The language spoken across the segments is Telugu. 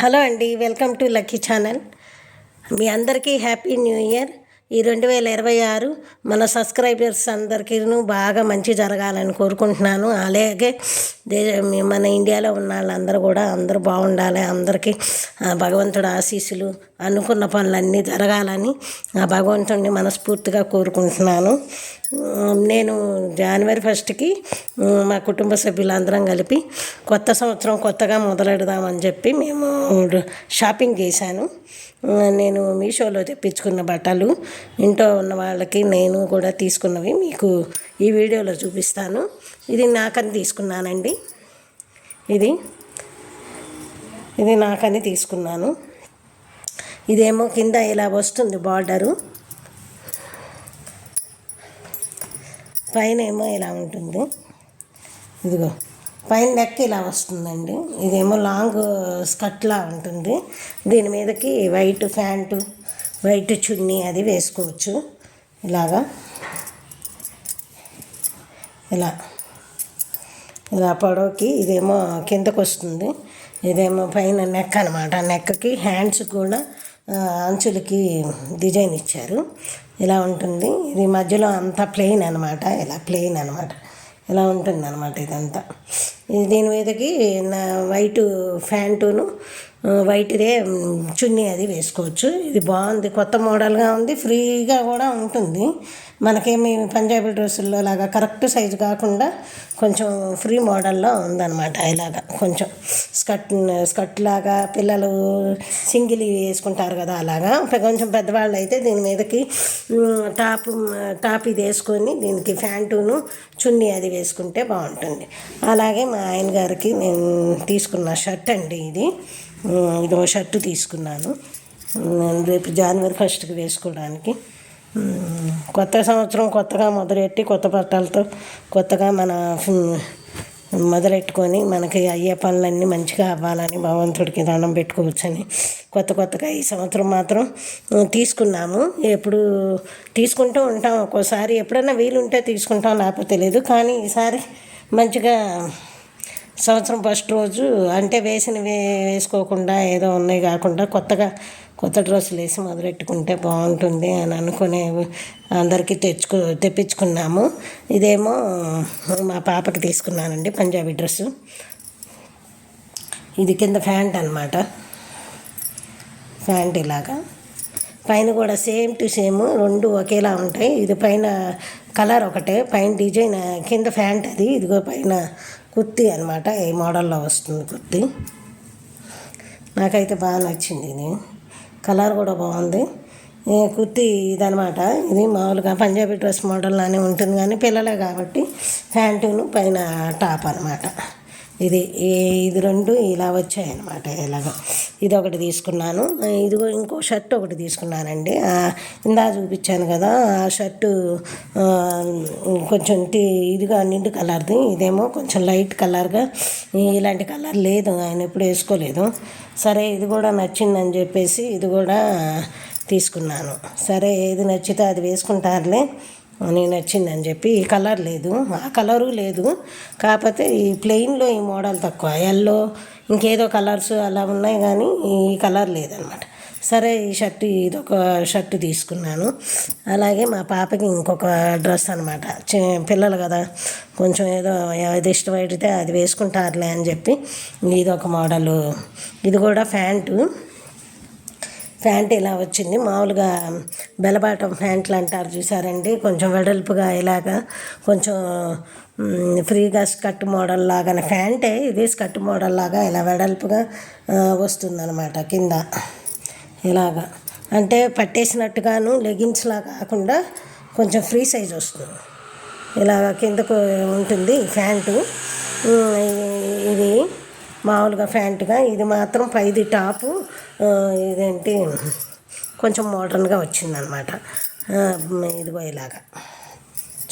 హలో అండి వెల్కమ్ టు లక్కీ ఛానల్. మీ అందరికీ హ్యాపీ న్యూ ఇయర్. ఈ రెండు వేల ఇరవై ఆరు మన సబ్స్క్రైబర్స్ అందరికీను బాగా మంచి జరగాలని కోరుకుంటున్నాను. అలాగే దే మన ఇండియాలో ఉన్న వాళ్ళందరూ కూడా అందరూ బాగుండాలి. అందరికీ ఆ భగవంతుడు ఆశీస్సులు అనుకున్న పనులన్నీ జరగాలని ఆ భగవంతుడిని మనస్ఫూర్తిగా కోరుకుంటున్నాను. నేను జనవరి ఫస్ట్కి మా కుటుంబ సభ్యులందరం కలిపి కొత్త సంవత్సరం కొత్తగా మొదలెడదామని చెప్పి మేము షాపింగ్ చేశాను. నేను మీషోలో తెప్పించుకున్న బట్టలు ఇంట్లో ఉన్న వాళ్ళకి నేను కూడా తీసుకున్నవి మీకు ఈ వీడియోలో చూపిస్తాను. ఇది నాకని తీసుకున్నానండి. ఇది ఇది నాకని తీసుకున్నాను. ఇదేమో కింద ఇలా వస్తుంది బార్డరు. పైన ఏమో ఇలా ఉంటుంది. ఇదిగో. పైన నెక్ ఇలా వస్తుందండి. ఇదేమో లాంగ్ స్కర్ట్లా ఉంటుంది. దీని మీదకి వైట్ ప్యాంటు వైట్ చున్నీ అది వేసుకోవచ్చు. ఇలాగా. ఇలా. ఇలా పొడవుకి ఇదేమో కిందకు వస్తుంది ఇదేమో పైన నెక్ అనమాట నెక్కి హ్యాండ్స్ కూడా అంచులకి డిజైన్ ఇచ్చారు. ఇలా ఉంటుంది. ఇది మధ్యలో అంతా ప్లెయిన్ అనమాట ఇలా ప్లెయిన్ అనమాట ఇలా ఉంటుంది అనమాట ఇదంతా. దీని మీదకి నా వైట్ ఫ్యాంటును వైట్దే చున్నీ అది వేసుకోవచ్చు. ఇది బాగుంది కొత్త మోడల్గా ఉంది ఫ్రీగా కూడా ఉంటుంది. మనకేమి పంజాబీ డ్రెస్సుల్లో లాగా కరెక్ట్ సైజు కాకుండా కొంచెం ఫ్రీ మోడల్లో ఉందన్నమాట ఇలాగా. కొంచెం స్కర్ట్ స్కర్ట్ లాగా పిల్లలు సింగిల్ వేసుకుంటారు కదా అలాగా. కొంచెం పెద్దవాళ్ళు అయితే దీని మీదకి టాప్ టాప్ ఇది వేసుకొని దీనికి ప్యాంటును చున్నీ అది వేసుకుంటే బాగుంటుంది. అలాగే మా ఆయన గారికి నేను తీసుకున్న షర్ట్ అండి ఇది. ఇదో షర్టు తీసుకున్నాను. రేపు జనవరి ఫస్ట్కి వేసుకోవడానికి. కొత్త సంవత్సరం కొత్తగా మొదలెట్టి కొత్త బట్టలతో కొత్తగా మన మొదలెట్టుకొని మనకి అయ్యే పనులన్నీ మంచిగా అవ్వాలని భగవంతుడికి దండం పెట్టుకోవచ్చని కొత్త కొత్తగా ఈ సంవత్సరం మాత్రం తీసుకున్నాము. ఎప్పుడు తీసుకుంటూ ఉంటాం. ఒక్కోసారి ఎప్పుడైనా వీలుంటే తీసుకుంటాం లేకపోతే లేదు. కానీ ఈసారి మంచిగా సంవత్సరం ఫస్ట్ రోజు అంటే వేసినవి వేసుకోకుండా ఏదో ఉన్నాయి కాకుండా కొత్తగా కొత్త డ్రెస్సులు వేసి మొదలెట్టుకుంటే బాగుంటుంది అని అనుకునే అందరికీ తెచ్చుకు తెప్పించుకున్నాము. ఇదేమో మా పాపకి తీసుకున్నానండి పంజాబీ డ్రెస్సు. ఇది కింద ప్యాంట్ అనమాట ప్యాంట్ ఇలాగా. పైన కూడా సేమ్ టు సేమ్ రెండు ఒకేలా ఉంటాయి. ఇది పైన కలర్ ఒకటే. పైన డిజైన్ కింద ప్యాంట్ అది. ఇదిగో పైన కుర్తీ అనమాట ఈ మోడల్లో వస్తుంది కుర్తీ. నాకైతే బాగా నచ్చింది ఇది. కలర్ కూడా బాగుంది. కుర్తీ ఇదనమాట ఇది మామూలుగా పంజాబీ డ్రెస్ మోడల్లానే ఉంటుంది కానీ పిల్లలే కాబట్టి ప్యాంటును పైన టాప్ అనమాట ఇది ఇది రెండు ఇలా వచ్చాయన్నమాట ఇలాగ ఇది ఒకటి తీసుకున్నాను. ఇదిగో ఇంకో షర్ట్ ఒకటి తీసుకున్నానండి. ఇందా చూపించాను కదా ఆ షర్టు కొంచెం టీ ఇదిగా నిండు కలర్ది. ఇదేమో కొంచెం లైట్ కలర్గా ఇలాంటి కలర్ లేదు ఆయన ఎప్పుడు వేసుకోలేదు. సరే ఇది కూడా నచ్చిందని చెప్పేసి ఇది కూడా తీసుకున్నాను. సరే ఏది నచ్చితే అది వేసుకుంటారులే. అని నచ్చిందని చెప్పి ఈ కలర్ లేదు. ఆ కలరు లేదు. కాకపోతే ఈ ప్లెయిన్లో ఈ మోడల్ తక్కువ. ఎల్లో ఇంకేదో కలర్స్ అలా ఉన్నాయి కానీ ఈ కలర్ లేదనమాట సరే ఈ షర్ట్ ఇదొక షర్ట్ తీసుకున్నాను. అలాగే మా పాపకి ఇంకొక డ్రెస్ అనమాట పిల్లలు కదా కొంచెం ఏదో ఏది ఇష్టపడితే అది వేసుకుంటారులే అని చెప్పి ఇది ఒక మోడలు. ఇది కూడా ప్యాంటు. ప్యాంట్ ఇలా వచ్చింది. మామూలుగా బెలబాటం ప్యాంట్లు అంటారు చూసారండి. కొంచెం వెడల్పుగా ఇలాగా కొంచెం ఫ్రీగా స్కర్ట్ మోడల్ లాగా ప్యాంటే ఇది స్కర్ట్ మోడల్ లాగా ఇలా వెడల్పుగా వస్తుందన్నమాట కింద. ఇలాగా. అంటే పట్టేసినట్టుగాను లెగిన్స్లా కాకుండా కొంచెం ఫ్రీ సైజ్ వస్తుంది. ఇలాగ కిందకు ఉంటుంది ప్యాంటు. ఇది మామూలుగా ప్యాంటుగా. ఇది మాత్రం పైది టాపు. ఇదేంటి? కొంచెం మోడర్న్గా వచ్చిందనమాట. ఇదిగో ఇలాగా.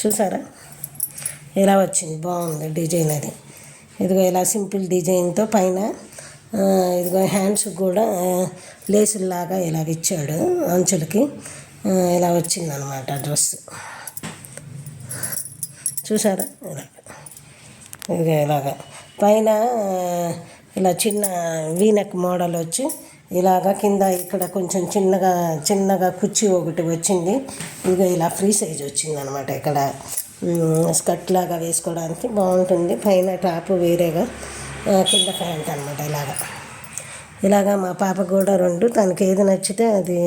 చూసారా? ఇలా వచ్చింది. బాగుంది డిజైన్ అది. ఇదిగో ఇలా సింపుల్ డిజైన్తో పైన ఇదిగో హ్యాండ్స్ కూడా లేసుల్లాగా ఇలాగ ఇచ్చాడు అంచులకి. ఇలా వచ్చిందనమాట డ్రెస్. చూసారా? ఇలాగ. ఇదిగో ఇలాగా. పైన ఇలా చిన్న వీనెక్ మోడల్ వచ్చి ఇలాగా కింద ఇక్కడ కొంచెం చిన్నగా చిన్నగా కుర్చీ ఒకటి వచ్చింది. ఇక ఇలా ఫ్రీ సైజ్ వచ్చింది అనమాట ఇక్కడ స్కర్ట్ లాగా వేసుకోవడానికి బాగుంటుంది. పైన టాప్ వేరేగా కింద ప్యాంట్ అనమాట ఇలాగా. ఇలాగా మా పాపకు కూడా రెండు. తనకి ఏది నచ్చితే అది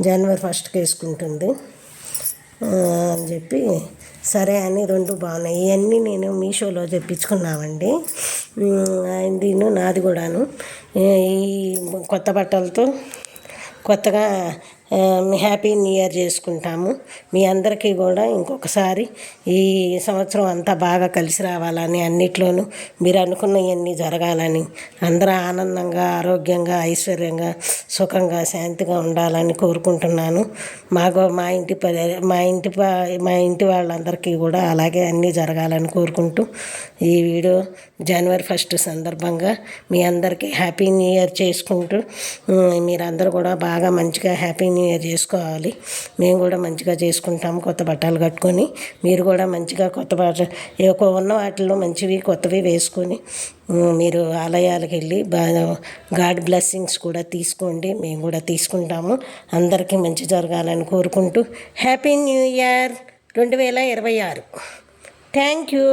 జనవరి ఫస్ట్కి వేసుకుంటుంది. అని చెప్పి సరే అని రెండు బాగున్నాయి. ఇవన్నీ నేను మీషోలో తెప్పించుకున్నామండి. దీన్ని నాది కూడాను. ఈ కొత్త బట్టలతో కొత్తగా హ్యాపీ న్యూ ఇయర్ చేసుకుంటాము. మీ అందరికీ కూడా ఇంకొకసారి ఈ సంవత్సరం అంతా బాగా కలిసి రావాలని అన్నిట్లోనూ మీరు అనుకున్నవన్నీ జరగాలని అందరూ ఆనందంగా ఆరోగ్యంగా ఐశ్వర్యంగా సుఖంగా శాంతిగా ఉండాలని కోరుకుంటున్నాను. మాకు మా ఇంటి పరి మా ఇంటి మా ఇంటి వాళ్ళందరికీ కూడా అలాగే అన్నీ జరగాలని కోరుకుంటూ ఈ వీడియో జనవరి ఫస్ట్ సందర్భంగా మీ అందరికీ హ్యాపీ న్యూ ఇయర్ చేసుకుంటూ మీరందరూ కూడా బాగా మంచిగా హ్యాపీ న్యూ ఇయర్ చేసుకోవాలి. మేము కూడా మంచిగా చేసుకుంటాము కొత్త బట్టలు కట్టుకొని. మీరు కూడా మంచిగా కొత్త బట్ట ఎక్కువ ఉన్న వాటిలో మంచివి కొత్తవి వేసుకొని మీరు ఆలయాలకు వెళ్ళి బాగా గాడ్ బ్లెస్సింగ్స్ కూడా తీసుకోండి. మేము కూడా తీసుకుంటాము. అందరికీ మంచి జరగాలని కోరుకుంటూ హ్యాపీ న్యూ ఇయర్ రెండు వేల ఇరవై ఆరు. Thank you.